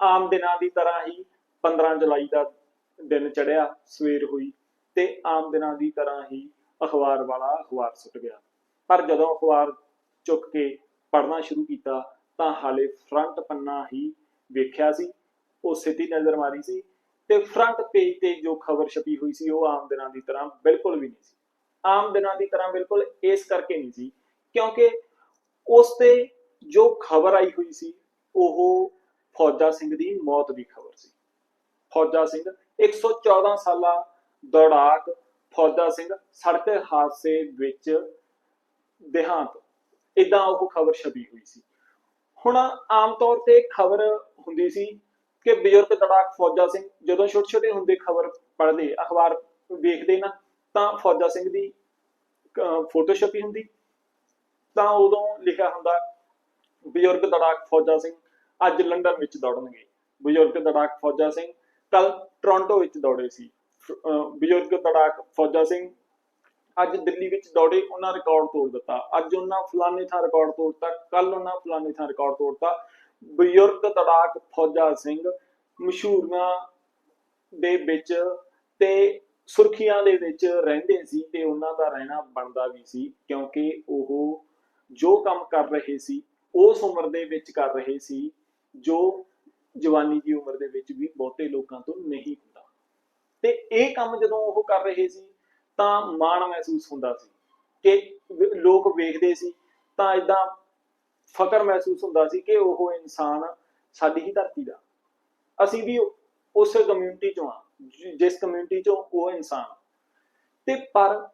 ਆਮ ਦਿਨਾਂ ਦੀ ਤਰ੍ਹਾਂ ਹੀ 15 ਜੁਲਾਈ ਦਾ ਦਿਨ ਚੜਿਆ ਸਵੇਰ ਹੋਈ ਤੇ ਆਮ ਦਿਨਾਂ ਦੀ ਤਰ੍ਹਾਂ ਹੀ ਅਖਬਾਰ ਵਾਲਾ ਅਖਬਾਰ ਸੁੱਟ ਗਿਆ। ਪਰ ਜਦੋਂ ਅਖਬਾਰ ਚੁੱਕ ਕੇ ਪੜ੍ਹਨਾ ਸ਼ੁਰੂ ਕੀਤਾ, ਤਾਂ ਹਾਲੇ ਫਰੰਟ ਪੰਨਾ ਹੀ ਵੇਖਿਆ ਸੀ, ਉਹ ਸਿੱਧੀ ਨਜ਼ਰ ਮਾਰੀ ਸੀ ਤੇ ਫਰੰਟ ਪੇਜ ਤੇ ਜੋ ਖਬਰ ਛਪੀ ਹੋਈ ਸੀ, ਉਹ ਆਮ ਦਿਨਾਂ ਦੀ ਤਰ੍ਹਾਂ ਬਿਲਕੁਲ ਵੀ ਨਹੀਂ ਸੀ। ਆਮ ਦਿਨਾਂ ਦੀ ਤਰ੍ਹਾਂ ਬਿਲਕੁਲ ਇਸ ਕਰਕੇ ਨਹੀਂ ਸੀ, ਕਿਉਂਕਿ ਉਸ ਤੇ ਜੋ ਖਬਰ ਆਈ ਹੋਈ ਸੀ, ਉਹ ਫੌਜਾ ਸਿੰਘ ਦੀ ਮੌਤ ਦੀ ਖਬਰ ਸੀ। ਫੌਜਾ ਸਿੰਘ 114 ਸਾਲਾ ਦੌੜਾਕ ਫੌਜਾ ਸਿੰਘ ਸੜਕ ਹਾਦਸੇ ਵਿੱਚ ਦੇਹਾਂਤ। ਇਦਾਂ ਉਹ ਖਬਰ ਛਪੀ ਹੋਈ ਸੀ। ਹੁਣ ਆਮ ਤੌਰ ਤੇ ਖਬਰ ਹੁੰਦੀ ਸੀ ਕਿ ਬਜ਼ੁਰਗ ਦੜਾਕ ਫੌਜਾ ਸਿੰਘ ਜਦੋਂ ਛੋਟੇ ਛੋਟੇ ਹੁੰਦੇ ਖਬਰ ਪੜ੍ਹਦੇ, ਅਖਬਾਰ ਵੇਖਦੇ ਨਾ, ਤਾਂ ਫੌਜਾ ਸਿੰਘ ਦੀ ਫੋਟੋ ਛਪੀ ਹੁੰਦੀ। ਤਾਂ ਉਦੋਂ ਲਿਖਿਆ ਹੁੰਦਾ, ਬਜ਼ੁਰਗ ਦੜਾਕ ਫੌਜਾ ਸਿੰਘ ਅੱਜ ਲੰਡਨ ਵਿੱਚ ਦੌੜਨਗੇ। ਬਜ਼ੁਰਗ ਤੜਾਕ ਫੌਜਾ ਸਿੰਘ ਕੱਲ ਟੋਰਾਂਟੋ ਵਿੱਚ ਦੌੜੇ ਸੀ। ਬਜ਼ੁਰਗ ਦੜਾਕ ਫੌਜਾ ਸਿੰਘ ਅੱਜ ਦਿੱਲੀ ਵਿੱਚ ਦੌੜੇ, ਉਹਨਾਂ ਰਿਕਾਰਡ ਤੋੜ ਦਿੱਤਾ। ਅੱਜ ਉਹਨਾਂ ਫਲਾਣੇ ਥਾਂ ਰਿਕਾਰਡ ਤੋੜਤਾ ਕੱਲ ਉਹਨਾਂ ਫਲਾਣੇ ਥਾਂ ਰਿਕਾਰਡ ਤੋੜਤਾ। ਬਜ਼ੁਰਗ ਤੜਾਕ ਫੌਜਾ ਸਿੰਘ ਮਸ਼ਹੂਰੀਆਂ ਦੇ ਵਿੱਚ ਤੇ ਸੁਰਖੀਆਂ ਦੇ ਵਿੱਚ ਰਹਿੰਦੇ ਸੀ ਤੇ ਉਹਨਾਂ ਦਾ ਰਹਿਣਾ ਬਣਦਾ ਵੀ ਸੀ ਕਿਉਂਕਿ ਉਹ ਜੋ ਕੰਮ ਕਰ ਰਹੇ ਸੀ, ਉਸ ਉਮਰ ਦੇ ਵਿੱਚ ਕਰ ਰਹੇ ਸੀ। ਜੋ ਜਵਾਨੀ ਦੀ ਉਮਰ ਦੇ ਵਿੱਚ ਵੀ ਬਹੁਤੇ ਲੋਕਾਂ ਤੋਂ ਨਹੀਂ ਹੁੰਦਾ। ਤੇ ਇਹ ਕੰਮ ਜਦੋਂ ਉਹ ਕਰ ਰਹੇ ਸੀ, ਤਾਂ ਮਾਣ ਮਹਿਸੂਸ ਹੁੰਦਾ ਸੀ ਕਿ ਲੋਕ ਵੇਖਦੇ ਸੀ, ਤਾਂ ਇਦਾਂ ਫਕਰ ਮਹਿਸੂਸ ਹੁੰਦਾ ਸੀ ਕਿ ਉਹ ਇਨਸਾਨ ਸਾਡੀ ਹੀ ਧਰਤੀ ਦਾ। ਅਸੀਂ ਵੀ ਉਸ ਕਮਿਊਨਿਟੀ ਚੋਂ ਆ ਜਿਸ ਕਮਿਊਨਿਟੀ ਚੋਂ ਉਹ ਇਨਸਾਨ। ਤੇ ਪਰ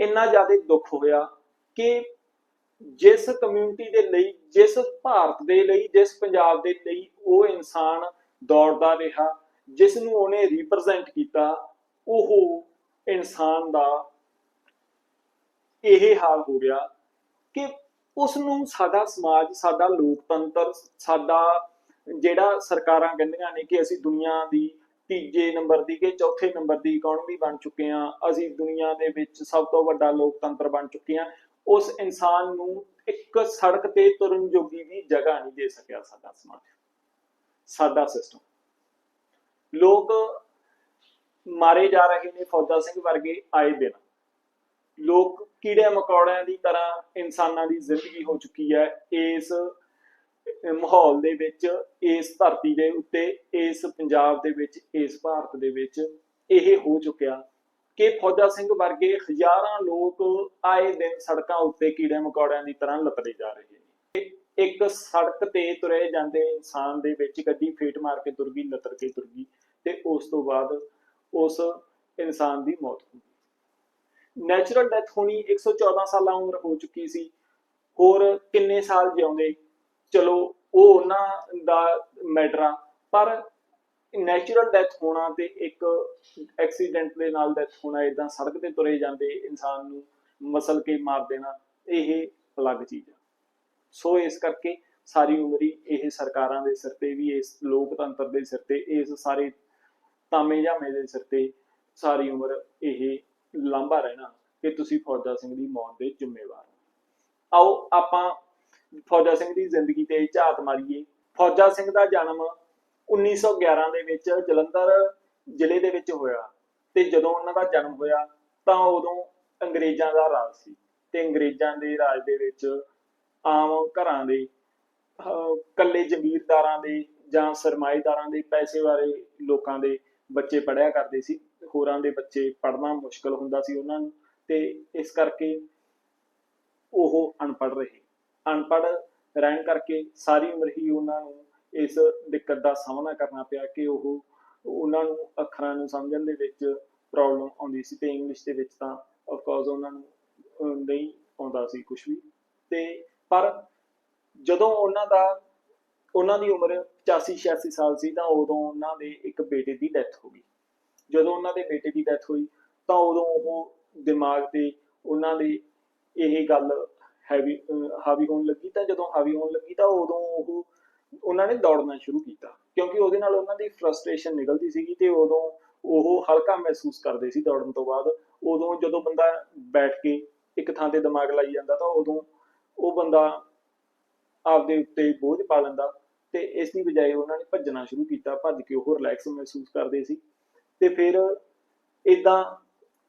ਇੰਨਾ ਜ਼ਿਆਦਾ ਦੁੱਖ ਹੋਇਆ ਕਿ ਜਿਸ ਕਮਿਊਨਿਟੀ ਦੇ ਲਈ, ਜਿਸ ਭਾਰਤ ਦੇ ਲਈ, ਜਿਸ ਪੰਜਾਬ ਦੇ ਲਈ ਉਹ ਇਨਸਾਨ ਦੌੜਦਾ ਰਿਹਾ ਜਿਸ ਨੂੰ ਉਹਨੇ ਰਿਪਰੈਜ਼ੈਂਟ ਕੀਤਾ, ਉਹ ਇਨਸਾਨ ਦਾ ਇਹ ਹਾਲ ਹੋ ਗਿਆ ਕਿ ਉਸ ਨੂੰ ਸਾਡਾ ਸਮਾਜ, ਸਾਡਾ ਲੋਕਤੰਤਰ, ਸਾਡਾ ਜਿਹੜਾ ਸਰਕਾਰਾਂ ਕਹਿੰਦੀਆਂ ਨੇ ਕਿ ਅਸੀਂ ਦੁਨੀਆ ਦੀ ਤੀਜੇ ਨੰਬਰ ਦੀ ਕਿ ਚੌਥੇ ਨੰਬਰ ਦੀ ਇਕਨੋਮੀ ਬਣ ਚੁੱਕੇ ਹਾਂ, ਅਸੀਂ ਦੁਨੀਆ ਦੇ ਵਿੱਚ ਸਭ ਤੋਂ ਵੱਡਾ ਲੋਕਤੰਤਰ ਬਣ ਚੁੱਕੇ ਹਾਂ ਉਸ ਇਨਸਾਨ ਨੂੰ ਇੱਕ ਸੜਕ ਤੇ ਤੁਰਨ ਜੋਗੀ ਵੀ ਜਗ੍ਹਾ ਨਹੀਂ ਦੇ ਸਕਿਆ ਸਾਡਾ ਸਮਾਜ। ਸਾਡਾ ਸਿਸਟਮ ਲੋਕ ਮਾਰੇ ਜਾ ਰਹੇ ਨੇ ਫੌਜਾ ਸਿੰਘ ਵਰਗੇ ਆਏ ਦਿਨ ਲੋਕ ਕੀੜੇ ਮਕੌੜਿਆਂ ਦੀ ਤਰ੍ਹਾਂ ਇਨਸਾਨਾਂ ਦੀ ਜ਼ਿੰਦਗੀ ਹੋ ਚੁੱਕੀ ਹੈ। ਇਸ ਮਾਹੌਲ ਦੇ ਵਿੱਚ, ਇਸ ਧਰਤੀ ਦੇ ਉੱਤੇ, ਇਸ ਪੰਜਾਬ ਦੇ ਵਿੱਚ, ਇਸ ਭਾਰਤ ਦੇ ਵਿੱਚ ਇਹ ਹੋ ਚੁੱਕਿਆ ਕਿ ਫੌਜਾ ਸਿੰਘ ਵਰਗੇ ਹਜ਼ਾਰਾਂ ਲੋਕ ਆਏ ਦਿਨ ਸੜਕਾਂ ਉੱਤੇ ਕੀੜੇ ਮਕੌੜਿਆਂ ਦੀ ਤਰ੍ਹਾਂ ਲਪਟੇ ਜਾ ਰਹੇ ਨੇ। ਇੱਕ ਸੜਕ ਤੇ ਤੁਰੇ ਜਾਂਦੇ ਇਨਸਾਨ ਦੇ ਵਿੱਚ ਗੱਡੀ ਫੇਟ ਮਾਰ ਕੇ ਤੁਰ ਗਈ ਲਤਰ ਕੇ ਤੁਰ ਗਈ ਤੇ ਉਸ ਤੋਂ ਬਾਅਦ ਉਸ ਇਨਸਾਨ ਦੀ ਮੌਤ ਹੋ ਗਈ। ਨੈਚੁਰਲ ਡੈਥ ਹੋਣੀ 114 ਸਾਲਾਂ ਉਮਰ ਹੋ ਚੁੱਕੀ ਸੀ। ਹੋਰ ਕਿੰਨੇ ਸਾਲ ਜਿਉਂਦੇ? ਚਲੋ, ਉਹ ਉਹਨਾਂ ਦਾ ਮੈਟਰ ਆ ਪਰ ਨੈਚੁਰਲ ਡੈਥ ਹੋਣਾ ਤੇ ਇੱਕ ਐਕਸੀਡੈਂਟ ਦੇ ਨਾਲ ਡੈਥ ਹੋਣਾ ਇਦਾਂ ਸੜਕ ਤੇ ਤੁਰੇ ਜਾਂਦੇ ਇਨਸਾਨ ਨੂੰ ਮਸਲ ਕੇ ਮਾਰ ਦੇਣਾ, ਇਹ ਅਲੱਗ ਚੀਜ਼ ਆ। ਸੋ ਇਸ ਕਰਕੇ ਸਾਰੀ ਉਮਰ ਹੀ ਇਹ ਸਰਕਾਰਾਂ ਦੇ ਸਿਰ ਤੇ ਵੀ, ਇਸ ਲੋਕਤੰਤਰ ਦੇ ਸਿਰ ਤੇ, ਇਸ ਸਾਰੇ ਤਾਮੇ ਜਾਮੇ ਦੇ ਸਿਰ ਤੇ ਸਾਰੀ ਉਮਰ ਇਹ ਲਾਂਭਾ ਰਹਿਣਾ ਕਿ ਤੁਸੀਂ ਫੌਜਾ ਸਿੰਘ ਦੀ ਮੌਤ ਦੇ ਜ਼ਿੰਮੇਵਾਰ ਹੋ। ਆਓ ਆਪਾਂ ਫੌਜਾ ਸਿੰਘ ਦੀ ਜ਼ਿੰਦਗੀ ਤੇ ਝਾਤ ਮਾਰੀਏ। ਫੌਜਾ ਸਿੰਘ ਦਾ ਜਨਮ 1911 ਦੇ ਵਿੱਚ ਜਲੰਧਰ ਜ਼ਿਲ੍ਹੇ ਦੇ ਵਿੱਚ ਹੋਇਆ ਤੇ ਜਦੋਂ ਉਹਨਾਂ ਦਾ ਜਨਮ ਹੋਇਆ ਤਾਂ ਉਦੋਂ ਅੰਗਰੇਜ਼ਾਂ ਦਾ ਰਾਜ ਸੀ ਤੇ ਅੰਗਰੇਜ਼ਾਂ ਦੇ ਰਾਜ ਦੇ ਵਿੱਚ ਆਮ ਘਰਾਂ ਦੇ ਕੱਲੇ ਜ਼ਮੀਰਦਾਰਾਂ ਦੇ ਜਾਂ ਸਰਮਾਏਦਾਰਾਂ ਦੇ ਪੈਸੇ ਬਾਰੇ ਲੋਕਾਂ ਦੇ ਬੱਚੇ ਪੜਿਆ ਕਰਦੇ ਸੀ, ਹੋਰਾਂ ਦੇ ਬੱਚੇ ਪੜ੍ਹਨਾ ਮੁਸ਼ਕਲ ਹੁੰਦਾ ਸੀ ਉਹਨਾਂ ਨੂੰ ਤੇ ਇਸ ਕਰਕੇ ਉਹ ਅਨਪੜ੍ਹ ਰਹੇ। ਅਨਪੜ੍ਹ ਰਹਿਣ ਕਰਕੇ ਸਾਰੀ ਉਮਰ ਹੀ ਉਹਨਾਂ ਨੂੰ ਇਸ ਦਿੱਕਤ ਦਾ ਸਾਹਮਣਾ ਕਰਨਾ ਪਿਆ ਕਿ ਉਹ ਉਹਨਾਂ ਨੂੰ ਅੱਖਰਾਂ ਨੂੰ ਸਮਝਣ ਦੇ ਵਿੱਚ ਪ੍ਰੋਬਲਮ ਆਉਂਦੀ ਸੀ ਤੇ ਇੰਗਲਿਸ਼ ਦੇ ਵਿੱਚ ਤਾਂ ਆਫ ਕੋਰਸ ਉਹਨਾਂ ਨੂੰ ਨਹੀਂ ਆਉਂਦਾ ਸੀ ਕੁਝ ਵੀ। ਤੇ ਪਰ ਜਦੋਂ ਉਹਨਾਂ ਦਾ, ਉਹਨਾਂ ਦੀ ਉਮਰ 85 86 ਸਾਲ ਸੀ ਤਾਂ ਉਦੋਂ ਉਹਨਾਂ ਦੇ ਇੱਕ ਬੇਟੇ ਦੀ ਡੈਥ ਹੋ ਗਈ। ਜਦੋਂ ਉਹਨਾਂ ਦੇ ਬੇਟੇ ਦੀ ਡੈਥ ਹੋਈ ਤਾਂ ਉਦੋਂ ਉਹ ਦਿਮਾਗ ਤੇ ਉਹਨਾਂ ਦੀ ਇਹ ਗੱਲ ਹੈਵੀ ਹਾਵੀ ਹੋਣ ਲੱਗੀ ਤਾਂ ਜਦੋਂ ਹਾਵੀ ਹੋਣ ਲੱਗੀ ਤਾਂ ਉਦੋਂ ਉਹ ਉਹਨਾਂ ਨੇ ਦੌੜਨਾ ਸ਼ੁਰੂ ਕੀਤਾ, ਕਿਉਂਕਿ ਉਹਦੇ ਨਾਲ ਉਹਨਾਂ ਦੀ ਫਰਸਟ੍ਰੇਸ਼ਨ ਨਿਕਲਦੀ ਸੀਗੀ ਤੇ ਉਦੋਂ ਉਹ ਹਲਕਾ ਮਹਿਸੂਸ ਕਰਦੇ ਸੀ ਦੌੜਨ ਤੋਂ ਬਾਅਦ। ਉਦੋਂ ਜਦੋਂ ਬੰਦਾ ਬੈਠ ਕੇ ਇੱਕ ਥਾਂ ਤੇ ਦਿਮਾਗ ਲਾਈ ਜਾਂਦਾ ਤਾਂ ਉਦੋਂ ਉਹ ਬੰਦਾ ਆਪਦੇ ਉੱਤੇ ਬੋਝ ਪਾ ਲੈਂਦਾ ਤੇ ਇਸ ਦੀ ਬਜਾਏ ਉਹਨਾਂ ਨੇ ਭੱਜਣਾ ਸ਼ੁਰੂ ਕੀਤਾ, ਭੱਜ ਕੇ ਉਹ ਰਿਲੈਕਸ ਮਹਿਸੂਸ ਕਰਦੇ ਸੀ। ਤੇ ਫਿਰ ਇਦਾਂ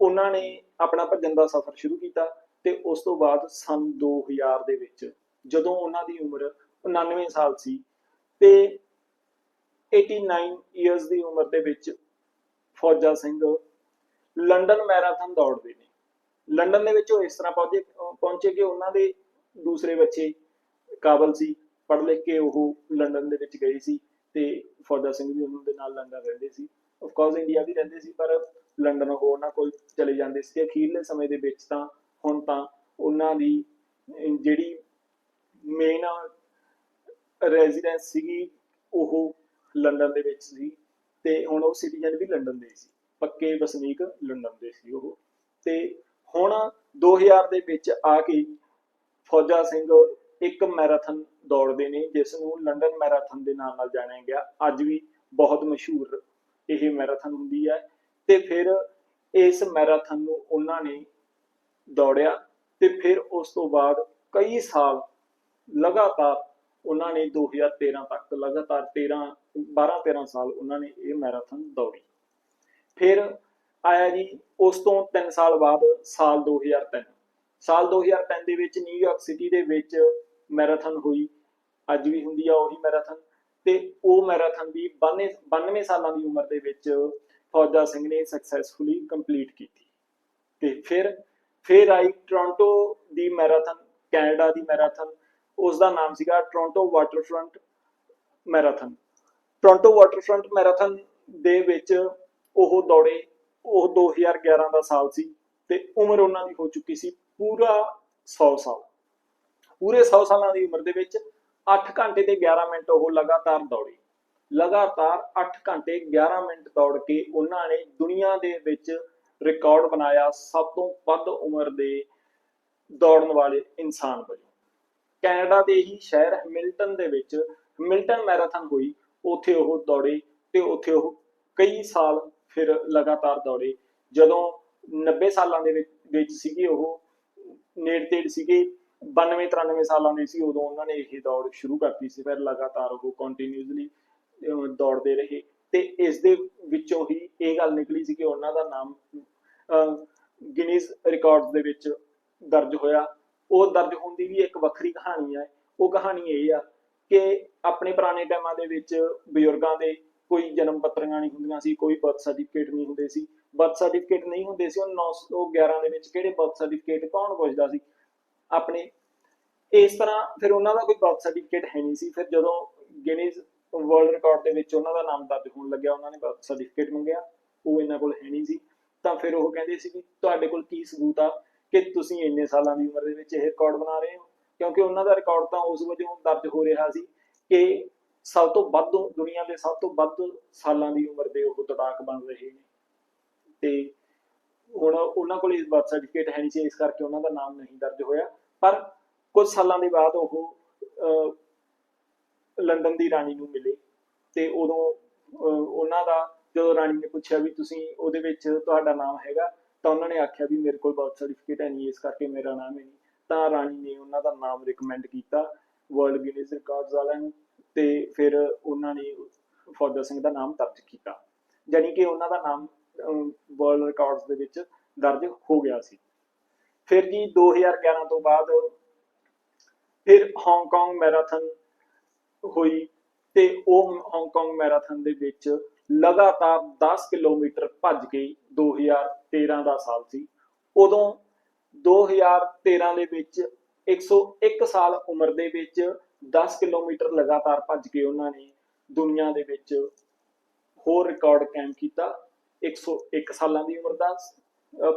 ਉਹਨਾਂ ਨੇ ਆਪਣਾ ਭੱਜਣ ਦਾ ਸਫ਼ਰ ਸ਼ੁਰੂ ਕੀਤਾ ਤੇ ਉਸ ਤੋਂ ਬਾਅਦ ਸਨ 2000 ਦੇ ਵਿੱਚ ਜਦੋਂ ਉਹਨਾਂ ਦੀ ਉਮਰ 99 ਸਾਲ ਸੀ ਤੇ 89 ਇਅਰਸ ਦੀ ਉਮਰ ਦੇ ਵਿੱਚ ਫੌਜਾ ਸਿੰਘ ਲੰਡਨ ਮੈਰਾਥਨ ਦੌੜਦੇ ਨੇ। ਲੰਡਨ ਦੇ ਵਿੱਚ ਉਹ ਇਸ ਤਰ੍ਹਾਂ ਪਹੁੰਚੇ ਪਹੁੰਚੇ ਕਿ ਉਹਨਾਂ ਦੇ ਦੂਸਰੇ ਬੱਚੇ ਕਾਬਲ ਸੀ, ਪੜ੍ਹ ਲਿਖ ਕੇ ਉਹ ਲੰਡਨ ਦੇ ਵਿੱਚ ਗਏ ਸੀ ਤੇ ਫੌਜਾ ਸਿੰਘ ਵੀ ਉਹਨਾਂ ਦੇ ਨਾਲ ਲੰਡਨ ਰਹਿੰਦੇ ਸੀ। ਆਫ ਕੋਰਸ ਇੰਡੀਆ ਵੀ ਰਹਿੰਦੇ ਸੀ, ਪਰ ਲੰਡਨ ਉਹ ਉਹਨਾਂ ਕੋਲ ਚਲੇ ਜਾਂਦੇ ਸੀ। ਅਖੀਰਲੇ ਸਮੇਂ ਦੇ ਵਿੱਚ ਤਾਂ ਹੁਣ ਤਾਂ ਉਹਨਾਂ ਦੀ ਜਿਹੜੀ ਮੇਨ ਰੈਜ਼ੀਡੈਂਸ ਸੀਗੀ, ਉਹ ਲੰਡਨ ਦੇ ਵਿੱਚ ਸੀ ਤੇ ਹੁਣ ਉਹ ਸਿਟੀਜ਼ਨ ਵੀ ਲੰਡਨ ਦੇ ਸੀ, ਪੱਕੇ ਵਸਨੀਕ ਲੰਡਨ ਦੇ ਸੀ ਉਹ। ਤੇ ਹੁਣ 2000 ਦੇ ਵਿੱਚ ਆ ਕੇ ਫੌਜਾ ਸਿੰਘ ਇੱਕ ਮੈਰਾਥਨ ਦੌੜਦੇ ਨੇ, ਜਿਸ ਨੂੰ ਲੰਡਨ ਮੈਰਾਥਨ ਦੇ ਨਾਮ ਨਾਲ ਜਾਣਿਆ ਗਿਆ। ਅੱਜ ਵੀ ਬਹੁਤ ਮਸ਼ਹੂਰ ਇਹ ਮੈਰਾਥਨ ਹੁੰਦੀ ਹੈ। ਤੇ ਫਿਰ ਇਸ ਮੈਰਾਥਨ ਨੂੰ ਉਹਨਾਂ ਨੇ ਦੌੜਿਆ ਤੇ ਫਿਰ ਉਸ ਤੋਂ ਬਾਅਦ ਕਈ ਸਾਲ ਲਗਾਤਾਰ ਉਹਨਾਂ ਨੇ 2013 ਤੱਕ ਲਗਾਤਾਰ 13 12 13 ਸਾਲ ਉਹਨਾਂ ਨੇ ਇਹ ਮੈਰਾਥਨ ਦੌੜੀ। ਫਿਰ ਆਇਆ ਜੀ, ਉਸ ਤੋਂ 3 ਸਾਲ ਬਾਅਦ ਸਾਲ 2003 ਸਾਲ 2003 ਦੇ ਵਿੱਚ ਨਿਊਯਾਰਕ ਸਿਟੀ ਦੇ ਵਿੱਚ ਮੈਰਾਥਨ ਹੋਈ। ਅੱਜ ਵੀ ਹੁੰਦੀ ਆ ਉਹੀ ਮੈਰਾਥਨ। ਤੇ ਉਹ ਮੈਰਾਥਨ ਵੀ 92 92 ਸਾਲਾਂ ਦੀ ਉਮਰ ਦੇ ਵਿੱਚ ਫੌਜਾ ਸਿੰਘ ਨੇ ਸਕਸੈਸਫੁਲੀ ਕੰਪਲੀਟ ਕੀਤੀ। ਤੇ ਫਿਰ ਫਿਰ ਆਈ ਟੋਰਾਂਟੋ ਦੀ ਮੈਰਾਥਨ, ਕੈਨੇਡਾ ਦੀ ਮੈਰਾਥਨ। ਉਸ ਦਾ ਨਾਮ ਸੀਗਾ Toronto waterfront marathon Toronto waterfront marathon ਦੇ ਵਿੱਚ ਉਹ ਦੌੜੇ, ਉਹ 2011 ਦਾ ਸਾਲ ਸੀ ਤੇ ਉਮਰ ਉਹਨਾਂ ਦੀ ਹੋ ਚੁੱਕੀ ਸੀ ਪੂਰਾ 100 ਸਾਲ। ਪੂਰੇ 100 ਸਾਲਾਂ ਦੀ ਉਮਰ ਦੇ ਵਿੱਚ 8 ਘੰਟੇ ਤੇ 11 ਮਿੰਟ ਉਹ ਲਗਾਤਾਰ ਦੌੜੇ। ਲਗਾਤਾਰ 8 ਘੰਟੇ 11 ਮਿੰਟ ਦੌੜ ਕੇ ਉਹਨਾਂ ਨੇ ਦੁਨੀਆ ਦੇ ਵਿੱਚ ਰਿਕਾਰਡ ਬਣਾਇਆ ਸਭ ਤੋਂ ਵੱਧ ਉਮਰ ਦੇ ਦੌੜਨ ਵਾਲੇ ਇਨਸਾਨ ਵਜੋਂ। ਕੈਨੇਡਾ ਦੇ ਹੀ ਸ਼ਹਿਰ ਹੈਮਿਲਟਨ ਦੇ ਵਿੱਚ ਹੈਮਿਲਟਨ ਮੈਰਾਥਨ ਹੋਈ। ਉੱਥੇ ਉਹ ਦੌੜੇ ਤੇ ਉੱਥੇ ਉਹ ਕਈ ਸਾਲ ਫਿਰ ਲਗਾਤਾਰ ਦੌੜੇ। ਜਦੋਂ 90 ਸਾਲਾਂ ਦੇ ਵਿੱਚ ਸੀਗੇ ਉਹ, ਨੇੜੇ ਤੇੜ ਸੀਗੇ 92 93 ਸਾਲਾਂ ਦੇ ਸੀ, ਉਦੋਂ ਉਹਨਾਂ ਨੇ ਇਹ ਦੌੜ ਸ਼ੁਰੂ ਕਰਤੀ ਸੀ। ਫਿਰ ਲਗਾਤਾਰ ਉਹ ਕੰਟੀਨਿਊਸਲੀ ਦੌੜਦੇ ਰਹੇ। ਤੇ ਇਸ ਦੇ ਵਿੱਚੋਂ ਹੀ ਇਹ ਗੱਲ ਨਿਕਲੀ ਸੀ ਕਿ ਉਹਨਾਂ ਦਾ ਨਾਮ ਗਿਨੀਜ਼ ਰਿਕਾਰਡਸ ਦੇ ਵਿੱਚ ਦਰਜ ਹੋਇਆ। ਉਹ ਦਰਜ ਹੋਣ ਦੀ ਵੀ ਇੱਕ ਵੱਖਰੀ ਕਹਾਣੀ ਹੈ ਉਹ ਕਹਾਣੀ ਇਹ ਆ ਕਿ ਆਪਣੇ ਪੁਰਾਣੇ ਟਾਈਮਾਂ ਦੇ ਵਿੱਚ ਬਜ਼ੁਰਗਾਂ ਦੇ ਕੋਈ ਜਨਮ ਪੱਤਰੀਆਂ ਨਹੀਂ ਹੁੰਦੀਆਂ ਸੀ, ਕੋਈ ਬਰਥ ਸਰਟੀਫਿਕੇਟ ਨਹੀਂ ਹੁੰਦੇ ਸੀ। ਬਰਥ ਸਰਟੀਫਿਕੇਟ ਨਹੀਂ ਹੁੰਦੇ ਸੀ, ਉਹ 911 ਦੇ ਵਿੱਚ ਕਿਹੜੇ ਬਰਥ ਸਰਟੀਫਿਕੇਟ ਕੌਣ ਪੁੱਛਦਾ ਸੀ? ਆਪਣੇ ਇਸ ਤਰ੍ਹਾਂ ਫਿਰ ਉਹਨਾਂ ਦਾ ਕੋਈ ਬਰਥ ਸਰਟੀਫਿਕੇਟ ਹੈ ਨਹੀਂ ਸੀ। ਫਿਰ ਜਦੋਂ ਗਿਨੀਜ਼ ਵਰਲਡ ਰਿਕਾਰਡ ਦੇ ਵਿੱਚ ਉਹਨਾਂ ਦਾ ਨਾਮ ਦਰਜ ਹੋਣ ਲੱਗਿਆ, ਉਹਨਾਂ ਨੇ ਬਰਥ ਸਰਟੀਫਿਕੇਟ ਮੰਗਿਆ, ਉਹ ਇਹਨਾਂ ਕੋਲ ਹੈ ਨਹੀਂ ਸੀ। ਤਾਂ ਫਿਰ ਉਹ ਕਹਿੰਦੇ ਸੀ ਵੀ ਤੁਹਾਡੇ ਕੋਲ ਕੀ ਸਬੂਤ ਆ? ਕਿ ਤੁਸੀਂ ਇੰਨੇ ਸਾਲਾਂ ਦੀ ਉਮਰ ਦੇ ਵਿੱਚ ਇਹ ਰਿਕਾਰਡ ਬਣਾ ਰਹੇ ਹੋ? ਕਿਉਂਕਿ ਉਹਨਾਂ ਦਾ ਰਿਕਾਰਡ ਤਾਂ ਉਸ ਵਜੋਂ ਦਰਜ ਹੋ ਰਿਹਾ ਸੀ ਕਿ ਸਭ ਤੋਂ ਵੱਧ ਦੁਨੀਆ ਦੇ ਸਭ ਤੋਂ ਵੱਧ ਸਾਲਾਂ ਦੀ ਉਮਰ ਦੇ ਉਹ ਤੜਾਕ ਬਣ ਰਹੇ ਨੇ। ਤੇ ਹੁਣ ਉਹਨਾਂ ਕੋਲ ਇਸ ਬਰਥ ਸਰਟੀਫਿਕੇਟ ਹੈ ਨਹੀਂ ਸੀ, ਇਸ ਕਰਕੇ ਉਹਨਾਂ ਦਾ ਨਾਮ ਨਹੀਂ ਦਰਜ ਹੋਇਆ। ਪਰ ਕੁਝ ਸਾਲਾਂ ਦੇ ਬਾਅਦ ਉਹ ਲੰਡਨ ਦੀ ਰਾਣੀ ਨੂੰ ਮਿਲੇ। ਤੇ ਉਦੋਂ ਉਹਨਾਂ ਦਾ ਜਦੋਂ ਰਾਣੀ ਨੇ ਪੁੱਛਿਆ ਵੀ ਤੁਸੀਂ ਉਹਦੇ ਵਿੱਚ ਤੁਹਾਡਾ ਨਾਮ ਹੈਗਾ ਤਾਂ ਉਹਨਾਂ ਨੇ ਆਖਿਆ ਵੀ ਮੇਰੇ ਕੋਲ ਬਰਥ ਸਰਟੀਫਿਕੇਟ ਹੈ ਨਹੀਂ ਇਸ ਕਰਕੇ ਮੇਰਾ ਨਾਮ ਹੈ ਨਹੀਂ ਤਾਂ ਰਾਣੀ ਨੇ ਉਹਨਾਂ ਦਾ ਨਾਮ ਰეკਮੈਂਡ ਕੀਤਾ ਵਰਲਡ ਗਿਨੀਜ਼ ਰਿਕਾਰਡਸ ਵਾਲਿਆਂ ਨੂੰ, ਤੇ ਫਿਰ ਉਹਨਾਂ ਨੇ ਫੌਜਾ ਸਿੰਘ ਦਾ ਨਾਮ ਦਰਜ ਕੀਤਾ। ਜਾਣੀ ਕਿ ਉਹਨਾਂ ਦਾ ਨਾਮ ਵਰਲਡ ਰਿਕਾਰਡਸ ਦੇ ਵਿੱਚ ਦਰਜ ਹੋ ਗਿਆ ਸੀ। ਫਿਰ ਜੀ 2011 ਤੋਂ ਬਾਅਦ ਫਿਰ ਹਾਂਗਕਾਂਗ ਮੈਰਾਥਨ ਹੋਈ, ਤੇ ਉਹ ਹਾਂਗਕਾਂਗ ਮੈਰਾਥਨ ਦੇ ਵਿੱਚ ਲਗਾਤਾਰ 10 ਕਿਲੋਮੀਟਰ ਭੱਜ ਕੇ 2013 ਦਾ ਸਾਲ ਸੀ। ਉਦੋਂ 2013 ਦੇ ਵਿੱਚ 101 ਸਾਲ ਉਮਰ ਦੇ ਵਿੱਚ 10 ਕਿਲੋਮੀਟਰ ਲਗਾਤਾਰ ਭੱਜ ਕੇ ਉਹਨਾਂ ਨੇ ਦੁਨੀਆ ਦੇ ਵਿੱਚ ਹੋਰ ਰਿਕਾਰਡ ਕਾਇਮ ਕੀਤਾ। 101 ਸਾਲਾਂ ਦੀ ਉਮਰ ਦਾ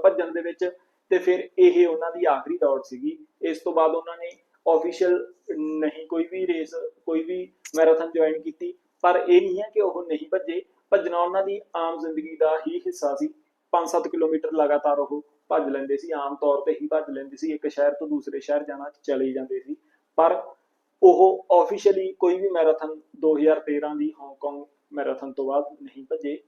ਭੱਜਣ ਦੇ ਵਿੱਚ ਤੇ ਫਿਰ ਇਹ ਉਹਨਾਂ ਦੀ ਆਖਰੀ ਦੌੜ ਸੀਗੀ। ਇਸ ਤੋਂ ਬਾਅਦ ਉਹਨਾਂ ਨੇ ਆਫੀਸ਼ੀਅਲ ਨਹੀਂ ਕੋਈ ਵੀ ਰੇਸ ਕੋਈ ਵੀ ਮੈਰਾਥਨ ਜੁਆਇਨ ਕੀਤੀ, ਪਰ ਇਹ ਨਹੀਂ ਹੈ ਕਿ ਉਹ ਨਹੀਂ ਭੱਜੇ। ਭੱਜਣਾ ਉਹਨਾਂ ਦੀ ਆਮ ਜ਼ਿੰਦਗੀ ਦਾ ਹੀ ਹਿੱਸਾ ਸੀ। 5-7 ਕਿਲੋਮੀਟਰ ਲਗਾਤਾਰ ਉਹ ਭੱਜ ਲੈਂਦੇ ਸੀ। ਆਮ ਤੌਰ ਤੇ ਹੀ ਭੱਜ ਲੈਂਦੇ ਸੀ। ਇੱਕ ਸ਼ਹਿਰ ਤੋਂ ਦੂਸਰੇ ਸ਼ਹਿਰ ਜਾਣਾ ਚਲੇ ਜਾਂਦੇ ਸੀ। ਪਰ ਉਹ ਆਫੀਸ਼ੀਅਲੀ ਕੋਈ ਵੀ ਮੈਰਾਥਨ 2013 ਦੀ ਹਾਂਗਕਾਂਗ ਮੈਰਾਥਨ ਤੋਂ ਬਾਅਦ ਨਹੀਂ ਭੱਜੇ।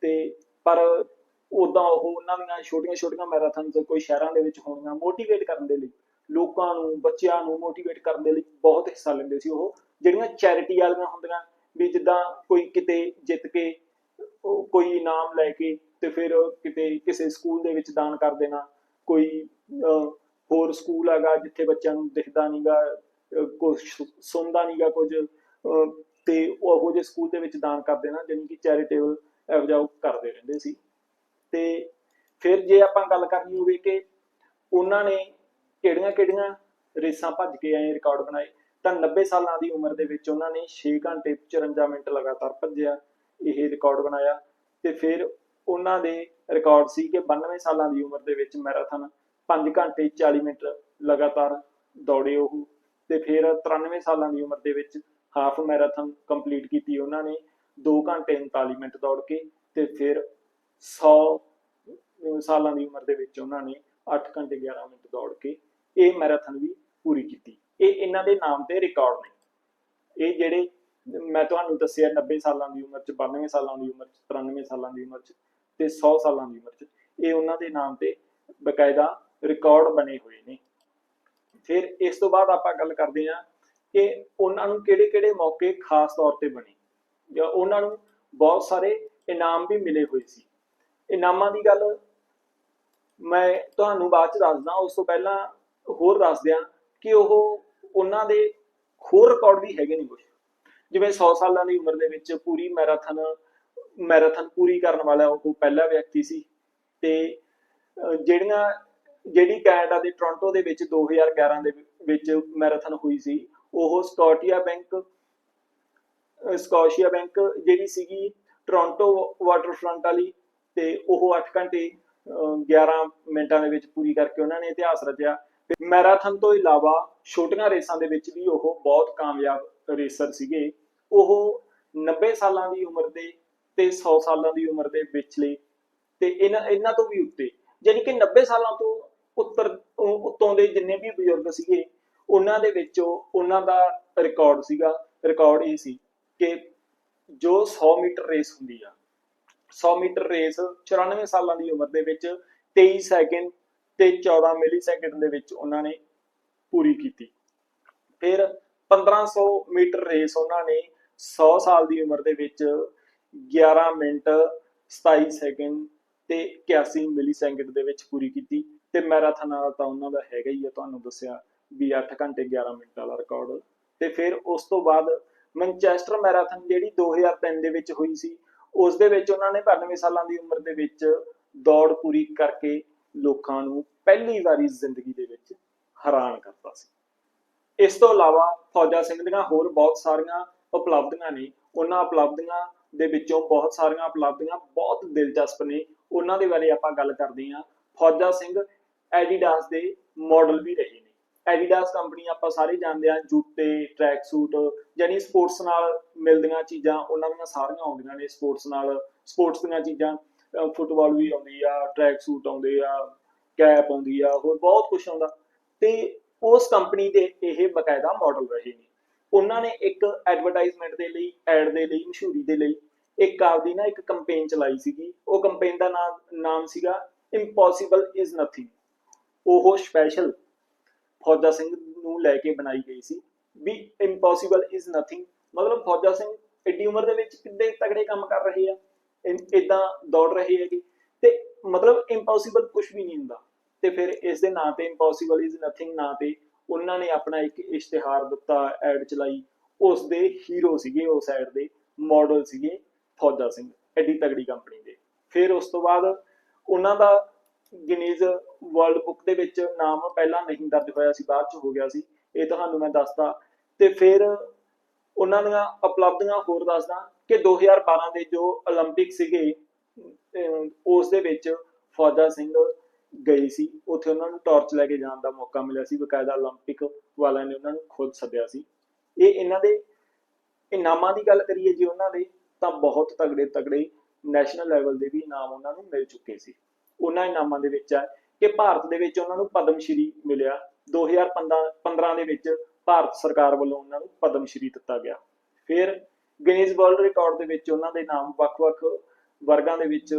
ਤੇ ਪਰ ਉਦਾਂ ਉਹ ਉਹਨਾਂ ਦੀਆਂ ਛੋਟੀਆਂ-ਛੋਟੀਆਂ ਮੈਰਾਥਨਸ ਕੋਈ ਸ਼ਹਿਰਾਂ ਦੇ ਵਿੱਚ ਹੋਣੀਆਂ ਮੋਟੀਵੇਟ ਕਰਨ ਦੇ ਲਈ, ਲੋਕਾਂ ਨੂੰ, ਬੱਚਿਆਂ ਨੂੰ ਮੋਟੀਵੇਟ ਕਰਨ ਦੇ ਲਈ ਬਹੁਤ ਹਿੱਸਾ ਲੈਂਦੇ ਸੀ ਉਹ। ਜਿਹੜੀਆਂ ਚੈਰਿਟੀ ਵਾਲੀਆਂ ਹੁੰਦੀਆਂ ਵੀ ਜਿੱਦਾਂ ਕੋਈ ਕਿਤੇ ਜਿੱਤ ਕੇ ਕੋਈ ਇਨਾਮ ਲੈ ਕੇ ਤੇ ਫਿਰ ਕਿਤੇ ਕਿਸੇ ਸਕੂਲ ਦੇ ਵਿੱਚ ਦਾਨ ਕਰ ਦੇਣਾ, ਕੋਈ ਹੋਰ ਸਕੂਲ ਹੈਗਾ ਜਿੱਥੇ ਬੱਚਿਆਂ ਨੂੰ ਦਿਖਦਾ ਨਹੀਂਗਾ ਕੁਝ ਸੁਣਦਾ ਨਹੀਂਗਾ ਕੁਝ ਤੇ ਉਹੋ ਜਿਹੇ ਸਕੂਲ ਦੇ ਵਿੱਚ ਦਾਨ ਕਰ ਦੇਣਾ ਜਾਣੀ ਕਿ ਚੈਰੀਟੇਬਲ ਇਹੋ ਜਿਹਾ ਕਰਦੇ ਰਹਿੰਦੇ ਸੀ। ਤੇ ਫਿਰ ਜੇ ਆਪਾਂ ਗੱਲ ਕਰਨੀ ਹੋਵੇ ਕਿ ਉਹਨਾਂ ਨੇ ਕਿਹੜੀਆਂ-ਕਿਹੜੀਆਂ ਰੇਸਾਂ ਭੱਜ ਕੇ ਆਏ, ਰਿਕਾਰਡ ਬਣਾਏ, ਤਾਂ 90 ਸਾਲਾਂ ਦੀ ਉਮਰ ਦੇ ਵਿੱਚ ਉਹਨਾਂ ਨੇ 6 ਘੰਟੇ 54 ਮਿੰਟ ਲਗਾਤਾਰ ਭੱਜਿਆ ਇਹ ਰਿਕਾਰਡ ਬਣਾਇਆ ਤੇ ਫਿਰ ਉਹਨਾਂ ਦੇ ਰਿਕਾਰਡ ਸੀ ਕਿ 92 ਸਾਲਾਂ ਦੀ ਉਮਰ ਦੇ ਵਿੱਚ ਮੈਰਾਥਨ 5 ਘੰਟੇ 40 ਮਿੰਟ ਲਗਾਤਾਰ ਦੌੜੇ ਉਹ ਤੇ ਫਿਰ 93 ਸਾਲਾਂ ਦੀ ਉਮਰ ਦੇ ਵਿੱਚ ਹਾਫ ਮੈਰਾਥਨ ਕੰਪਲੀਟ ਕੀਤੀ ਉਹਨਾਂ ਨੇ 2 ਘੰਟੇ 39 ਮਿੰਟ ਦੌੜ ਕੇ ਤੇ ਫਿਰ 100 ਸਾਲਾਂ ਦੀ ਉਮਰ ਦੇ ਵਿੱਚ ਉਹਨਾਂ ਨੇ 8 ਘੰਟੇ 11 ਮਿੰਟ ਦੌੜ ਕੇ ਇਹ ਮੈਰਾਥਨ ਵੀ ਪੂਰੀ ਕੀਤੀ। ਇਹ ਇਹਨਾਂ ਦੇ ਨਾਮ ਤੇ ਰਿਕਾਰਡ ਨੇ। ਇਹ ਜਿਹੜੇ ਮੈਂ ਤੁਹਾਨੂੰ ਦੱਸਿਆ 90 ਸਾਲਾਂ ਦੀ ਉਮਰ ਚ 92 ਸਾਲਾਂ ਦੀ ਉਮਰ ਚ 93 ਸਾਲਾਂ ਦੀ ਉਮਰ ਚ ਤੇ 100 ਸਾਲਾਂ ਦੀ ਉਮਰ ਚ, ਇਹ ਉਹਨਾਂ ਦੇ ਨਾਮ ਤੇ ਬਕਾਇਦਾ ਰਿਕਾਰਡ ਬਣੇ ਹੋਏ ਨੇ। ਫਿਰ ਇਸ ਤੋਂ ਬਾਅਦ ਆਪਾਂ ਗੱਲ ਕਰਦੇ ਹਾਂ ਕਿ ਉਹਨਾਂ ਨੂੰ ਕਿਹੜੇ-ਕਿਹੜੇ ਮੌਕੇ ਖਾਸ ਤੌਰ ਤੇ ਬਣੇ। ਜਾਂ ਉਹਨਾਂ ਨੂੰ ਬਹੁਤ ਸਾਰੇ ਇਨਾਮ ਵੀ ਮਿਲੇ ਹੋਏ ਸੀ। ਇਨਾਮਾਂ ਦੀ ਗੱਲ ਮੈਂ ਤੁਹਾਨੂੰ ਬਾਅਦ ਚ ਦੱਸਦਾ, ਉਸ ਤੋਂ ਪਹਿਲਾਂ ਹੋਰ ਦੱਸ ਦਿਆਂ ਕਿ ਉਹ ਉਹਨਾਂ ਦੇ ਹੋਰ ਰਿਕਾਰਡ ਵੀ ਹੈਗੇ ਨੇ ਕੁਝ ਜਿਵੇਂ 100 ਸਾਲਾਂ ਦੀ ਉਮਰ ਦੇ ਵਿੱਚ ਪੂਰੀ ਮੈਰਾਥਨ ਮੈਰਾਥਨ ਪੂਰੀ ਕਰਨ ਵਾਲਾ ਉਹ ਪਹਿਲਾ ਵਿਅਕਤੀ ਸੀ ਤੇ ਜਿਹੜੀਆਂ ਜਿਹੜੀ ਕੈਨੇਡਾ ਦੇ ਟੋਰਾਂਟੋ ਦੇ ਵਿੱਚ 2011 ਦੇ ਵਿੱਚ ਮੈਰਾਥਨ ਹੋਈ ਸੀ ਉਹ ਸਕਾਟੀਆ ਬੈਂਕ ਅਹ, ਸਕਾਸ਼ੀਆ ਬੈਂਕ ਜਿਹੜੀ ਸੀਗੀ ਟੋਰਾਂਟੋ ਵਾਟਰਫਰੰਟ ਵਾਲੀ ਤੇ ਉਹ 8 ਘੰਟੇ ਅਹ, 11 ਮਿੰਟਾਂ ਦੇ ਵਿੱਚ ਪੂਰੀ ਕਰਕੇ ਉਹਨਾਂ ਨੇ ਇਤਿਹਾਸ ਰਚਿਆ। ਤੇ ਮੈਰਾਥਨ ਤੋਂ ਇਲਾਵਾ ਛੋਟੀਆਂ ਰੇਸਾਂ ਦੇ ਵਿੱਚ ਵੀ ਉਹ ਬਹੁਤ ਕਾਮਯਾਬ ਰੇਸਰ ਸੀਗੇ। ਉਹ 90 ਸਾਲਾਂ ਦੀ ਉਮਰ ਦੇ ਤੇ 100 ਸਾਲਾਂ ਦੀ ਉਮਰ ਦੇ ਵਿਚਲੇ ਤੇ ਇਹਨਾਂ ਇਹਨਾਂ ਤੋਂ ਵੀ ਉੱਤੇ। ਯਾਨੀ ਕਿ 90 ਸਾਲਾਂ ਤੋਂ ਉੱਤਰ ਉੱਤੋਂ ਦੇ ਜਿੰਨੇ ਵੀ ਬਜ਼ੁਰਗ ਸੀਗੇ, ਉਹਨਾਂ ਦੇ ਵਿੱਚੋਂ ਉਹਨਾਂ ਦਾ ਰਿਕਾਰਡ ਸੀਗਾ। ਰਿਕਾਰਡ ਇਹ ਸੀ ਕਿ ਜੋ 100 ਮੀਟਰ ਰੇਸ ਹੁੰਦੀ ਆ 100 ਮੀਟਰ ਰੇਸ 94 ਸਾਲਾਂ ਦੀ ਉਮਰ ਦੇ ਵਿੱਚ 23 ਸੈਕਿੰਡ ਤੇ 14 ਮਿਲੀ ਸੈਕਿੰਡ ਦੇ ਵਿੱਚ ਉਹਨਾਂ ਨੇ ਪੂਰੀ ਕੀਤੀ। ਫਿਰ 1500 ਮੀਟਰ ਰੇਸ ਉਹਨਾਂ ਨੇ 100 ਸਾਲ ਦੀ ਉਮਰ ਦੇ ਵਿੱਚ 11 ਮਿੰਟ 27 ਸੈਕਿੰਡ ਤੇ 81 ਮਿਲੀ ਸੈਕਿੰਡ ਦੇ ਵਿੱਚ ਪੂਰੀ ਕੀਤੀ ਤੇ ਮੈਰਾਥਨ ਵਾਲਾ ਤਾਂ ਉਹਨਾਂ ਦਾ ਹੈਗਾ ਹੀ ਆ, ਤੁਹਾਨੂੰ ਦੱਸਿਆ ਵੀ 8 ਘੰਟੇ 11 ਮਿੰਟ ਵਾਲਾ ਰਿਕਾਰਡ ਤੇ ਫਿਰ ਉਸ ਤੋਂ ਬਾਅਦ ਮੈਨਚੈਸਟਰ ਮੈਰਾਥਨ ਜਿਹੜੀ 2003 ਦੇ ਵਿੱਚ ਹੋਈ ਸੀ, ਉਸ ਦੇ ਵਿੱਚ ਉਹਨਾਂ ਨੇ 92 ਸਾਲਾਂ ਦੀ ਉਮਰ ਦੇ ਵਿੱਚ ਦੌੜ ਪੂਰੀ ਕਰਕੇ ਲੋਕਾਂ ਨੂੰ ਪਹਿਲੀ ਵਾਰੀ ਜ਼ਿੰਦਗੀ ਦੇ ਵਿੱਚ ਹੈਰਾਨ ਕਰਤਾ ਸੀ। ਇਸ ਤੋਂ ਇਲਾਵਾ ਫੌਜਾ ਸਿੰਘ ਦੀਆਂ ਹੋਰ ਬਹੁਤ ਸਾਰੀਆਂ ਉਪਲਬਧੀਆਂ ਨੇ, ਉਹਨਾਂ ਉਪਲਬਧੀਆਂ ਦੇ ਵਿੱਚੋਂ ਬਹੁਤ ਸਾਰੀਆਂ ਉਪਲਬਧੀਆਂ ਬਹੁਤ ਦਿਲਚਸਪ ਨੇ। ਉਹਨਾਂ ਦੇ ਬਾਰੇ ਆਪਾਂ ਗੱਲ ਕਰਦੇ ਹਾਂ। ਫੌਜਾ ਸਿੰਘ ਐਡੀਡਾਸ ਦੇ ਮਾਡਲ ਵੀ ਰਹੇ ਨੇ। ਐਡੀਡਾਸ ਕੰਪਨੀ ਆਪਾਂ ਸਾਰੇ ਜਾਣਦੇ ਹਾਂ, ਜੁੱਤੇ ਟਰੈਕ ਸੂਟ ਯਾਨੀ ਸਪੋਰਟਸ ਨਾਲ ਮਿਲਦੀਆਂ ਚੀਜ਼ਾਂ, ਉਹਨਾਂ ਦੀਆਂ ਸਾਰੀਆਂ ਆਉਂਦੀਆਂ ਨੇ ਸਪੋਰਟਸ ਨਾਲ। ਸਪੋਰਟਸ ਦੀਆਂ ਚੀਜ਼ਾਂ ਫੁੱਟਬਾਲ ਵੀ ਆਉਂਦੀ ਆ ਟਰੈਕ ਸੂਟ ਆਉਂਦੇ ਆ ਕੈਪ ਆਉਂਦੀ ਆ, ਹੋਰ ਬਹੁਤ ਕੁਝ ਆਉਂਦਾ। ਤੇ ਉਸ ਕੰਪਨੀ ਦੇ ਇਹ ਬਕਾਇਦਾ ਮਾਡਲ ਰਹੇ ਨੇ। ਉਹਨਾਂ ਨੇ ਇੱਕ ਐਡਵਰਟਾਈਜ਼ਮੈਂਟ ਦੇ ਲਈ ਐਡ ਦੇ ਲਈ, ਮਸ਼ਹੂਰੀ ਦੇ ਲਈ ਇੱਕ ਆਪਦੀ ਨਾ ਇੱਕ ਕੈਂਪੇਨ ਚਲਾਈ ਸੀਗੀ। ਉਹ ਕੈਂਪੇਨ ਦਾ ਨਾਮ ਨਾਮ ਸੀਗਾ ਇੰਪੋਸੀਬਲ ਇਜ਼ ਨਥਿੰਗ ਉਹ ਸਪੈਸ਼ਲ ਫੌਜਾ ਸਿੰਘ ਨੂੰ ਲੈ ਕੇ ਬਣਾਈ ਗਈ ਸੀ ਵੀ ਇੰਪੋਸੀਬਲ ਇਜ਼ ਨਥਿੰਗ ਮਤਲਬ ਫੌਜਾ ਸਿੰਘ ਏਡੀ ਉਮਰ ਦੇ ਵਿੱਚ ਕਿੰਨੇ ਤਗੜੇ ਕੰਮ ਕਰ ਰਹੇ ਆ ਇਦਾਂ ਦੌੜ ਰਹੇ ਹੈਗੇ। ਤੇ ਮਤਲਬ ਇੰਪੋਸੀਬਲ ਕੁਝ ਵੀ ਨਹੀਂ ਹੁੰਦਾ। ਤੇ ਫਿਰ ਇਸ ਦੇ ਨਾਂ ਤੇ ਇੰਪੋਸੀਬਲ ਇਜ਼ ਨਥਿੰਗ ਨਾਂ ਤੇ ਉਹਨਾਂ ਨੇ ਆਪਣਾ ਇੱਕ ਇਸ਼ਤਿਹਾਰ ਦਿੱਤਾ ਐਡ ਚਲਾਈ ਉਸ ਦੇ ਹੀਰੋ ਸੀਗੇ ਉਸ ਐਡ ਦੇ ਮਾਡਲ ਸੀਗੇ ਫੌਜਾ ਸਿੰਘ ਐਡੀ ਤਗੜੀ ਕੰਪਨੀ ਦੇ ਫਿਰ ਉਸ ਤੋਂ ਬਾਅਦ ਉਹਨਾਂ ਦਾ ਗਿਨੀਜ਼ ਵਰਲਡ ਬੁੱਕ ਦੇ ਵਿੱਚ ਨਾਮ ਪਹਿਲਾਂ ਨਹੀਂ ਦਰਜ ਹੋਇਆ ਸੀ ਬਾਅਦ ਚ ਹੋ ਗਿਆ ਸੀ ਇਹ ਤੁਹਾਨੂੰ ਮੈਂ ਦੱਸਦਾ ਤੇ ਫਿਰ ਉਹਨਾਂ ਦੀਆਂ ਉਪਲਬਧੀਆਂ ਹੋਰ ਦੱਸਦਾ ਕਿ 2012 ਦੇ ਜੋ 올림픽 ਸੀਗੇ ਅਹ ਉਸ ਦੇ ਵਿੱਚ ਫੌਜਾ ਸਿੰਘ ਗਏ ਸੀ ਉੱਥੇ ਉਹਨਾਂ ਨੂੰ ਟਾਰਚ ਲੈ ਕੇ ਜਾਣ ਦਾ ਮੌਕਾ ਮਿਲਿਆ ਸੀ ਬਕਾਇਦਾ 올림픽 ਵਾਲਿਆਂ ਨੇ ਉਹਨਾਂ ਨੂੰ ਖੁਦ ਸੱਦਿਆ ਸੀ ਇਹ ਇਹਨਾਂ ਦੇ ਇਨਾਮਾਂ ਦੀ ਗੱਲ ਕਰੀਏ ਜੀ ਉਹਨਾਂ ਦੇ ਤਾਂ ਬਹੁਤ ਤਗੜੇ ਤਗੜੇ ਨੈਸ਼ਨਲ ਲੈਵਲ ਦੇ ਵੀ ਇਨਾਮ ਉਹਨਾਂ ਨੂੰ ਮਿਲ ਚੁੱਕੇ ਸੀ ਉਹਨਾਂ ਇਨਾਮਾਂ ਦੇ ਵਿੱਚ ਹੈ ਕਿ ਭਾਰਤ ਦੇ ਵਿੱਚ ਉਹਨਾਂ ਨੂੰ ਪਦਮ ਸ਼੍ਰੀ ਮਿਲਿਆ 2015 ਦੇ ਵਿੱਚ ਭਾਰਤ ਸਰਕਾਰ ਵੱਲੋਂ ਉਹਨਾਂ ਨੂੰ ਪਦਮ ਸ਼੍ਰੀ ਦਿੱਤਾ ਗਿਆ ਫਿਰ ਗਿਨੀਜ਼ ਵਰਲਡ ਰਿਕਾਰਡ ਦੇ ਵਿੱਚ ਉਹਨਾਂ ਦੇ ਨਾਮ ਵੱਖ-ਵੱਖ ਵਰਗਾਂ ਦੇ ਵਿੱਚ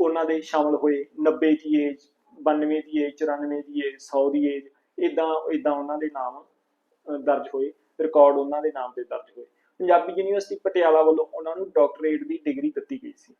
ਉਹਨਾਂ ਦੇ ਸ਼ਾਮਲ ਹੋਏ। 90 ਦੀ ਏਜ 92 ਦੀ ਏਜ 94 ਦੀ ਏਜ 100 ਦੀ ਏਜ ਇਦਾਂ ਇਦਾਂ ਉਹਨਾਂ ਦੇ ਨਾਮ ਦਰਜ ਹੋਏ। ਰਿਕਾਰਡ ਉਹਨਾਂ ਦੇ ਨਾਮ ਤੇ ਦਰਜ ਹੋਏ। ਪੰਜਾਬੀ ਯੂਨੀਵਰਸਿਟੀ ਪਟਿਆਲਾ ਵੱਲੋਂ ਉਹਨਾਂ ਨੂੰ ਡਾਕਟਰੇਟ ਦੀ ਡਿਗਰੀ ਦਿੱਤੀ ਗਈ ਸੀ।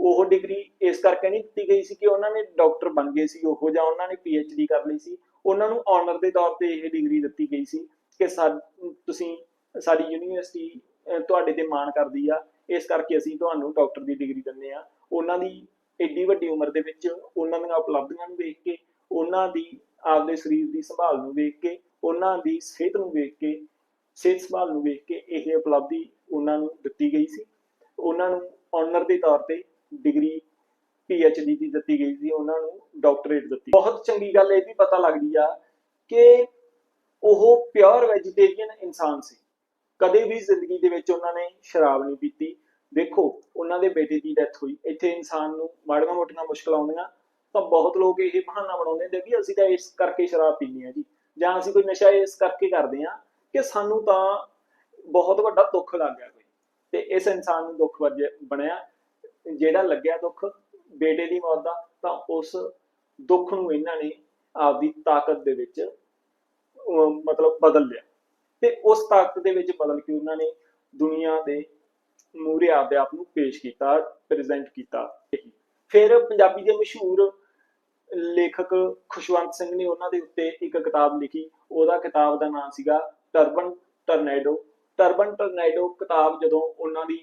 ਉਹ ਡਿਗਰੀ ਇਸ ਕਰਕੇ ਨਹੀਂ ਦਿੱਤੀ ਗਈ ਸੀ ਕਿ ਉਹਨਾਂ ਨੇ ਡਾਕਟਰ ਬਣ ਗਏ ਸੀ ਉਹ, ਜਾਂ ਉਹਨਾਂ ਨੇ ਡੀ ਕਰ ਲਈ ਸੀ। ਉਹਨਾਂ ਨੂੰ ਆਨਰ ਦੇ ਤੌਰ ਤੇ ਇਹ ਡਿਗਰੀ ਦਿੱਤੀ ਗਈ ਸੀ ਕਿ ਸਾ- ਤੁਸੀਂ, ਸਾਡੀ ਯੂਨੀਵਰਸਿਟੀ ਤੁਹਾਡੇ ਤੇ ਮਾਣ ਕਰਦੀ ਆ। ਇਸ ਕਰਕੇ ਅਸੀਂ ਤੁਹਾਨੂੰ ਡਾਕਟਰ ਦੀ ਡਿਗਰੀ ਦਿੰਦੇ ਆ। ਉਹਨਾਂ ਦੀ ਏਡੀ ਵੱਡੀ ਉਮਰ ਦੇ ਵਿੱਚ ਉਹਨਾਂ ਦੀਆਂ ਉਪਲਬਧੀਆਂ ਨੂੰ ਵੇਖ ਕੇ, ਉਹਨਾਂ ਦੀ ਆਪਦੇ ਸਰੀਰ ਦੀ ਸੰਭਾਲ ਨੂੰ ਵੇਖ ਕੇ, ਉਹਨਾਂ ਦੀ ਸਿਹਤ ਨੂੰ ਵੇਖ ਕੇ, ਸਿਹਤ ਸੰਭਾਲ ਨੂੰ ਵੇਖ ਕੇ ਇਹ ਉਪਲਬਧੀ ਉਹਨਾਂ ਨੂੰ ਦਿੱਤੀ ਗਈ ਸੀ। ਉਹਨਾਂ ਨੂੰ ਆਨਰ ਦੇ ਤੌਰ ਤੇ ਡਿਗਰੀ ਡੀ ਦੀ ਦਿੱਤੀ ਗਈ ਸੀ, ਉਹਨਾਂ ਨੂੰ ਡਾਕਟਰੇਟ ਦਿੱਤੀ। ਬਹੁਤ ਚੰਗੀ ਗੱਲ ਇਹ ਵੀ ਪਤਾ ਲੱਗਦੀ ਆ ਕਿ ਉਹ ਪਿਓਰ ਵੈਜੀਟੇਰੀਅਨ ਇਨਸਾਨ ਸੀ। ਕਦੇ ਵੀ ਜ਼ਿੰਦਗੀ ਦੇ ਵਿੱਚ ਉਹਨਾਂ ਨੇ ਸ਼ਰਾਬ ਨਹੀਂ ਪੀਤੀ ਦੇਖੋ, ਉਹਨਾਂ ਦੇ ਬੇਟੇ ਦੀ ਡੈਥ ਹੋਈ। ਇੱਥੇ ਇਨਸਾਨ ਨੂੰ ਮਾੜੀਆਂ ਮੋਟੀਆਂ ਮੁਸ਼ਕਲਾਂ ਆਉਂਦੀਆਂ, ਤਾਂ ਬਹੁਤ ਲੋਕ ਇਹ ਬਹਾਨਾ ਬਣਾਉਂਦੇ ਨੇ ਵੀ ਅਸੀਂ ਤਾਂ ਇਸ ਕਰਕੇ ਸ਼ਰਾਬ ਪੀਂਦੇ ਆ ਜੀ। ਜਾਂ ਅਸੀਂ ਕੋਈ ਨਸ਼ਾ ਇਸ ਕਰਕੇ ਕਰਦੇ ਆ ਕਿ ਸਾਨੂੰ ਤਾਂ ਬਹੁਤ ਵੱਡਾ ਦੁੱਖ ਲੱਗ ਗਿਆ ਕੋਈ। ਤੇ ਇਸ ਇਨਸਾਨ ਨੂੰ ਦੁੱਖ ਬਣਿਆ। ਜਿਹੜਾ ਲੱਗਿਆ ਦੁੱਖ, ਬੇਟੇ ਦੀ ਮੌਤ ਦਾ, ਤਾਂ ਉਸ ਦੁੱਖ ਨੂੰ ਇਹਨਾਂ ਨੇ ਆਪਦੀ ਤਾਕਤ ਦੇ ਵਿੱਚ ਮਤਲਬ ਬਦਲ ਲਿਆ। ਤੇ ਉਸ ਤਾਕਤ ਦੇ ਵਿੱਚ ਬਦਲ ਕੇ ਉਹਨਾਂ ਨੇ ਦੁਨੀਆ ਦੇ ਮੂਹਰੇ ਆਪਦੇ ਆਪ ਨੂੰ ਪੇਸ਼ ਕੀਤਾ ਪ੍ਰੈਜ਼ੈਂਟ ਕੀਤਾ। ਫਿਰ ਪੰਜਾਬੀ ਦੇ ਮਸ਼ਹੂਰ ਲੇਖਕ ਖੁਸ਼ਵੰਤ ਸਿੰਘ ਨੇ ਉਹਨਾਂ ਦੇ ਉੱਤੇ ਇੱਕ ਕਿਤਾਬ ਲਿਖੀ। ਉਹਦਾ ਕਿਤਾਬ ਦਾ ਨਾਮ ਸੀਗਾ ਟਰਬਨ ਟਰਨੇਡੋ। ਟਰਬਨ ਟਰਨੇਡੋ ਕਿਤਾਬ ਜਦੋਂ ਉਹਨਾਂ ਦੀ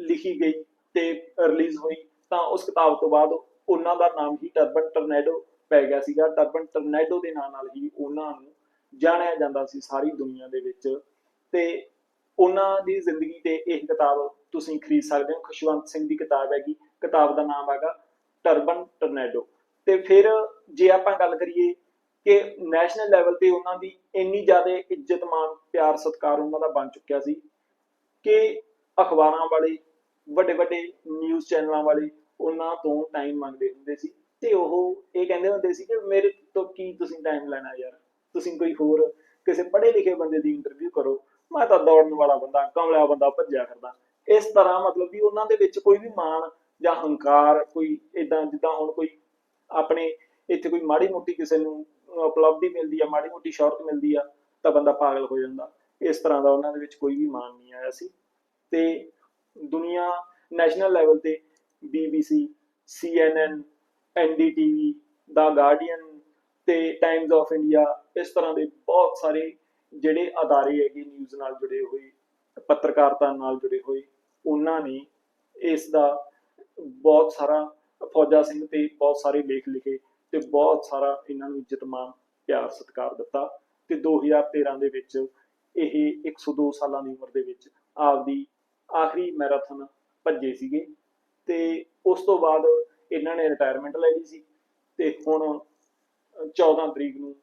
ਲਿਖੀ ਗਈ ਤੇ ਰਿਲੀਜ਼ ਹੋਈ, ਤਾਂ ਉਸ ਕਿਤਾਬ ਤੋਂ ਬਾਅਦ ਉਹਨਾਂ ਦਾ ਨਾਮ ਹੀ ਟਰਬਨ ਟਰਨੈਡੋ ਪੈ ਗਿਆ ਸੀਗਾ। ਟਰਬਨ ਟਰਨੈਡੋ ਦੇ ਨਾਂ ਨਾਲ ਹੀ ਉਹਨਾਂ ਨੂੰ ਜਾਣਿਆ ਜਾਂਦਾ ਸੀ ਸਾਰੀ ਦੁਨੀਆ ਦੇ ਵਿੱਚ। ਤੇ ਉਹਨਾਂ ਦੀ ਜ਼ਿੰਦਗੀ ਤੇ ਇਹ ਕਿਤਾਬ ਤੁਸੀਂ ਖਰੀਦ ਸਕਦੇ ਹੋ। ਖੁਸ਼ਵੰਤ ਸਿੰਘ ਦੀ ਕਿਤਾਬ ਹੈਗੀ, ਕਿਤਾਬ ਦਾ ਨਾਮ ਹੈਗਾ ਟਰਬਨ ਟਰਨੇਡੋ। ਤੇ ਫਿਰ ਜੇ ਆਪਾਂ ਗੱਲ ਕਰੀਏ ਕਿ ਨੈਸ਼ਨਲ ਲੈਵਲ ਤੇ ਉਹਨਾਂ ਦੀ ਇੰਨੀ ਜ਼ਿਆਦਾ ਇੱਜ਼ਤ, ਮਾਣ, ਪਿਆਰ, ਸਤਿਕਾਰ ਉਹਨਾਂ ਦਾ ਬਣ ਚੁੱਕਿਆ ਸੀ ਕਿ ਅਖਬਾਰਾਂ ਵਾਲੇ, ਵੱਡੇ ਵੱਡੇ ਨਿਊਜ਼ ਚੈਨਲਾਂ ਵਾਲੇ ਉਹਨਾਂ ਤੋਂ ਟਾਈਮ ਮੰਗਦੇ ਹੁੰਦੇ ਸੀ। ਤੇ ਉਹ ਇਹ ਕਹਿੰਦੇ ਹੁੰਦੇ ਸੀ ਕਿ ਮੇਰੇ ਤੋਂ ਕੀ ਤੁਸੀਂ ਟਾਈਮ ਲੈਣਾ ਯਾਰ? ਤੁਸੀਂ ਕੋਈ ਹੋਰ ਕਿਸੇ ਪੜ੍ਹੇ ਲਿਖੇ ਬੰਦੇ ਦੀ ਇੰਟਰਵਿਊ ਕਰੋ। ਮੈਂ ਤਾਂ ਦੌੜਨ ਵਾਲਾ ਬੰਦਾ ਕਮਲਿਆ ਬੰਦਾ ਭੱਜਿਆ ਫਿਰਦਾ। ਇਸ ਤਰ੍ਹਾਂ ਮਤਲਬ ਵੀ ਉਹਨਾਂ ਦੇ ਵਿੱਚ ਕੋਈ ਵੀ ਮਾਣ ਜਾਂ ਹੰਕਾਰ, ਕੋਈ ਇਦਾਂ ਜਿੱਦਾਂ ਹੁਣ ਕੋਈ ਆਪਣੇ ਇੱਥੇ ਕੋਈ ਮਾੜੀ ਮੋਟੀ ਕਿਸੇ ਨੂੰ ਉਪਲਬਧੀ ਮਿਲਦੀ ਆ, ਮਾੜੀ ਮੋਟੀ ਸ਼ੌਹਰਤ ਮਿਲਦੀ ਆ, ਤਾਂ ਬੰਦਾ ਪਾਗਲ ਹੋ ਜਾਂਦਾ। ਇਸ ਤਰ੍ਹਾਂ ਦਾ ਉਹਨਾਂ ਦੇ ਵਿੱਚ ਕੋਈ ਵੀ ਮਾਣ ਨਹੀਂ ਆਇਆ ਸੀ। ਤੇ ਦੁਨੀਆ ਨੈਸ਼ਨਲ ਲੈਵਲ ਤੇ BBC CNN NDTV ਦਾ ਗਾਰਡੀਅਨ ਤੇ ਟਾਈਮਜ਼ ਆਫ ਇੰਡੀਆ ਇਸ ਤਰ੍ਹਾਂ ਦੇ ਬਹੁਤ ਸਾਰੇ ਜਿਹੜੇ ਅਦਾਰੇ ਹੈਗੇ ਨਿਊਜ਼ ਨਾਲ ਜੁੜੇ ਹੋਏ, ਪੱਤਰਕਾਰਤਾ ਨਾਲ ਜੁੜੇ ਹੋਏ, ਉਹਨਾਂ ਨੇ ਇਸ ਦਾ ਬਹੁਤ ਸਾਰਾ ਫੌਜਾ ਸਿੰਘ ਤੇ ਬਹੁਤ ਸਾਰੇ ਲੇਖ ਲਿਖੇ ਤੇ ਬਹੁਤ ਸਾਰਾ ਇਹਨਾਂ ਨੂੰ ਇੱਜ਼ਤ ਮਾਣ, ਪਿਆਰ, ਸਤਿਕਾਰ ਦਿੱਤਾ ਤੇ 2013 ਦੇ ਵਿੱਚ ਇਹ 102 ਸਾਲਾਂ ਦੀ ਉਮਰ ਦੇ ਵਿੱਚ ਆਪਦੀ ਆਖਰੀ ਮੈਰਾਥਨ ਭੱਜੇ ਸੀਗੇ ਤੇ ਉਸ ਤੋਂ ਬਾਅਦ ਇਹਨਾਂ ਨੇ ਰਿਟਾਇਰਮੈਂਟ ਲੈ ਲਈ ਸੀ ਤੇ ਹੁਣ 14 ਤਰੀਕ ਨੂੰ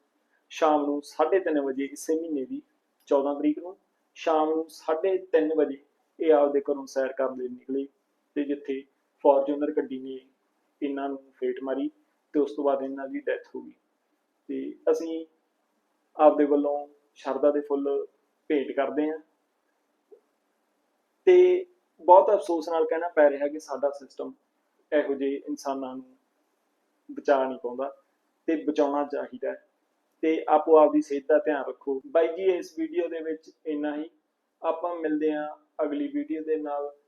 ਸ਼ਾਮ ਨੂੰ 3:30 ਵਜੇ ਇਸੇ ਮਹੀਨੇ ਦੀ 14 ਤਰੀਕ ਨੂੰ ਸ਼ਾਮ ਨੂੰ 3:30 ਵਜੇ ਇਹ ਆਪਦੇ ਘਰੋਂ ਸੈਰ ਕਰਨ ਲਈ ਨਿਕਲੇ ਤੇ ਜਿੱਥੇ ਫੋਰਚੂਨਰ ਗੱਡੀ ਨੇ ਇਹਨਾਂ ਨੂੰ ਫੇਟ ਮਾਰੀ ਤੇ ਉਸ ਤੋਂ ਬਾਅਦ ਇਹਨਾਂ ਦੀ ਡੈਥ ਹੋ ਗਈ। ਤੇ ਅਸੀਂ ਆਪਦੇ ਵੱਲੋਂ ਸ਼ਰਧਾ ਦੇ ਫੁੱਲ ਭੇਟ ਕਰਦੇ ਹਾਂ। ਤੇ ਬਹੁਤ ਅਫਸੋਸ ਨਾਲ ਕਹਿਣਾ ਪੈ ਰਿਹਾ ਕਿ ਸਾਡਾ ਸਿਸਟਮ ਇਹੋ ਜਿਹੇ ਇਨਸਾਨਾਂ ਨੂੰ ਬਚਾ ਨਹੀਂ ਪਾਉਂਦਾ ਤੇ ਬਚਾਉਣਾ ਚਾਹੀਦਾ ਹੈ। ਤੇ ਆਪੋ ਆਪ ਦੀ ਸਿਹਤ ਦਾ ਧਿਆਨ ਰੱਖੋ। ਬਾਈ ਜੀ, ਇਸ ਵੀਡੀਓ ਦੇ ਵਿੱਚ ਇੰਨਾ ਹੀ। ਆਪਾਂ ਮਿਲਦੇ ਹਾਂ ਅਗਲੀ ਵੀਡੀਓ ਦੇ ਨਾਲ।